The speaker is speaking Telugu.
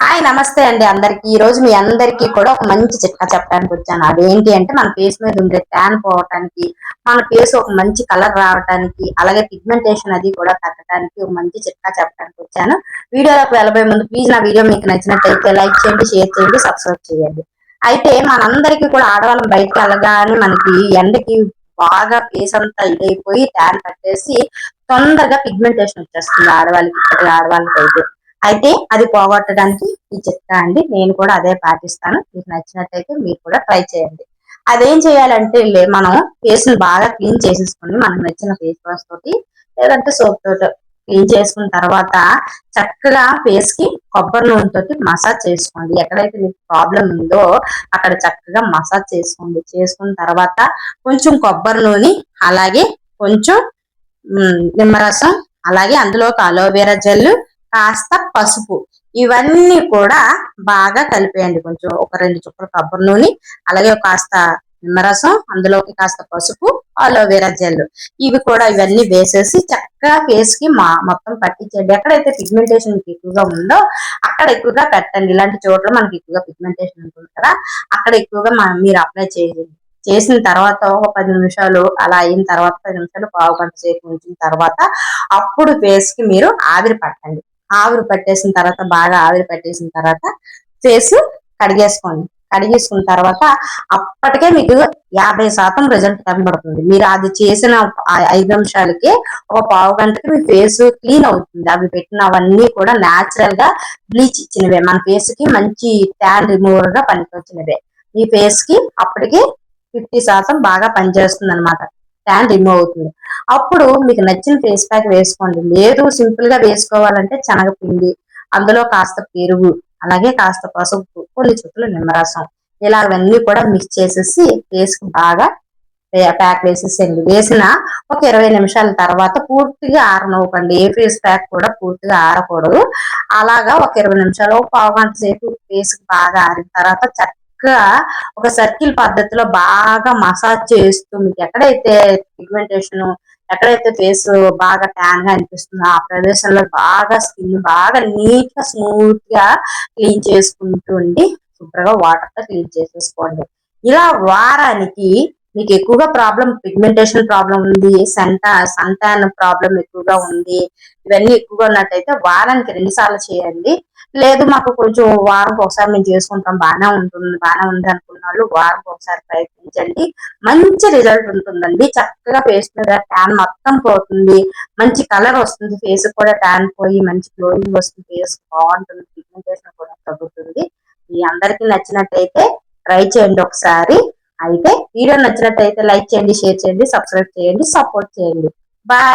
హాయ్ నమస్తే అండి అందరికి. ఈ రోజు మీ అందరికి కూడా ఒక మంచి చిట్కా చెప్పడానికి వచ్చాను. అదేంటి అంటే మన ఫేస్ మీద ఉండే ట్యాన్ పోవటానికి మన ఫేస్ ఒక మంచి కలర్ రావడానికి అలాగే పిగ్మెంటేషన్ అది కూడా తగ్గడానికి ఒక మంచి చిట్కా చెప్పడానికి వచ్చాను. వీడియోలోకి వెళ్ళబోయే ముందు ప్లీజ్ నా వీడియో మీకు నచ్చినట్టయితే లైక్ చేయండి షేర్ చేయండి సబ్స్క్రైబ్ చేయండి. అయితే మనందరికీ కూడా ఆడవాళ్ళం బయటకు వెళ్ళగానే మనకి ఎండకి బాగా ఫేస్ అంతా ఇదైపోయి ట్యాన్ పట్టేసి తొందరగా పిగ్మెంటేషన్ వచ్చేస్తుంది ఆడవాళ్ళకి ఆడవాళ్ళకి అయితే అయితే అది పోగొట్టడానికి ఈ చిట్కా అండి. నేను కూడా అదే పాటిస్తాను. మీకు నచ్చినట్టయితే మీరు కూడా ట్రై చేయండి. అదేం చేయాలంటే మనం ఫేస్ బాగా క్లీన్ చేసేసుకుని మనకు నచ్చిన ఫేస్ వాష్ తోటి లేదంటే సోప్ తోటి క్లీన్ చేసుకున్న తర్వాత చక్కగా ఫేస్కి కొబ్బరి నూనె తోటి మసాజ్ చేసుకోండి. ఎక్కడైతే మీకు ప్రాబ్లం ఉందో అక్కడ చక్కగా మసాజ్ చేసుకోండి. చేసుకున్న తర్వాత కొంచెం కొబ్బరి నూనె అలాగే కొంచెం నిమ్మరసం అలాగే అందులోకి అలోవెరా జెల్ కాస్త పసుపు. ఇవన్నీ కూడా బాగా కలిపేయండి కొంచెం ఒక రెండు చుక్కల కొబ్బరి నూనె అలాగే కాస్త నిమ్మరసం అందులోకి కాస్త పసుపు అలోవెరా జెల్ ఇవి కూడా ఇవన్నీ వేసేసి చక్కగా ఫేస్కి మా మొత్తం పట్టించండి. ఎక్కడైతే పిగ్మెంటేషన్ ఎక్కువగా ఉందో అక్కడ ఎక్కువగా పెట్టండి. ఇలాంటి చోట్ల మనకి ఎక్కువగా పిగ్మెంటేషన్ ఉంటుంది కదా అక్కడ ఎక్కువగా మీరు అప్లై చేయండి. చేసిన తర్వాత ఒక పది నిమిషాలు అలా అయిన తర్వాత పది నిమిషాలు పావు గంట సేపు ఉంచిన తర్వాత అప్పుడు ఫేస్కి మీరు ఆవిరి పట్టండి. ఆవిరి పట్టేసిన తర్వాత బాగా ఆవిరి పట్టేసిన తర్వాత ఫేస్ కడిగేసుకోండి. కడిగేసుకున్న తర్వాత అప్పటికే మీకు యాభై శాతం రిజల్ట్ కనబడుతుంది. మీరు అది చేసిన ఐదు నిమిషాలకి ఒక పావు గంటకి మీ ఫేస్ క్లీన్ అవుతుంది. అవి పెట్టినవన్నీ కూడా న్యాచురల్గా బ్లీచ్ ఇచ్చినవే. మన ఫేస్కి మంచి ట్యాన్ రిమూవర్గా పనికొచ్చినవే. మీ ఫేస్కి అప్పటికి ఫిఫ్టీ శాతం బాగా పనిచేస్తుంది అనమాట ట్యాన్ రిమూవ్ అవుతుంది. అప్పుడు మీకు నచ్చిన ఫేస్ ప్యాక్ వేసుకోండి. లేదు సింపుల్గా వేసుకోవాలంటే శనగపిండి అందులో కాస్త పెరుగు అలాగే కాస్త పసుపు కొన్ని చుట్టలు నిమ్మరసం. ఇలాగవన్నీ కూడా మిక్స్ చేసేసి ఫేస్కి బాగా ప్యాక్ వేసేసేయండి. వేసిన ఒక ఇరవై నిమిషాల తర్వాత పూర్తిగా ఆరనివ్వకండి. ఏ ఫేస్ ప్యాక్ కూడా పూర్తిగా ఆరకూడదు. అలాగా ఒక ఇరవై నిమిషాలు పావు గంట సేపు ఫేస్ బాగా ఆరిన తర్వాత చక్కగా ఒక సర్కిల్ పద్ధతిలో బాగా మసాజ్ చేస్తూ మీకు ఎక్కడైతే పిగ్మెంటేషన్ ఎక్కడైతే ఫేస్ బాగా ట్యాన్గా అనిపిస్తుందో ఆ ప్రదేశంలో బాగా స్కిన్ బాగా నీట్గా స్మూత్గా క్లీన్ చేసుకుంటూ ఉండి శుభ్రంగా వాటర్తో క్లీన్ చేసేసుకోండి. ఇలా వారానికి మీకు ఎక్కువగా ప్రాబ్లం పిగ్మెంటేషన్ ప్రాబ్లం ఉంది సంతా సంతాన ప్రాబ్లం ఎక్కువగా ఉంది. ఇవన్నీ ఎక్కువగా ఉన్నట్టయితే వారానికి రెండు సార్లు చేయండి. లేదు మాకు కొంచెం వారం ఒకసారి మేము చేసుకుంటాం బాగానే ఉంటుంది బాగానే ఉంది అనుకున్న వాళ్ళు వారం ఒకసారి ప్రయత్నించండి. మంచి రిజల్ట్ ఉంటుందండి. చక్కగా ఫేస్ మీద ట్యాన్ మొత్తం పోతుంది. మంచి కలర్ వస్తుంది ఫేస్ కూడా ట్యాన్ పోయి మంచి గ్లోయింగ్ వస్తుంది ఫేస్ బాగుంటుంది పిగ్మెంటేషన్ కూడా తగ్గుతుంది. మీ అందరికి నచ్చినట్టయితే ట్రై చేయండి ఒకసారి. అయితే వీడియో నచ్చినట్టయితే లైక్ చేయండి షేర్ చేయండి సబ్స్క్రైబ్ చేయండి సపోర్ట్ చేయండి. బాయ్.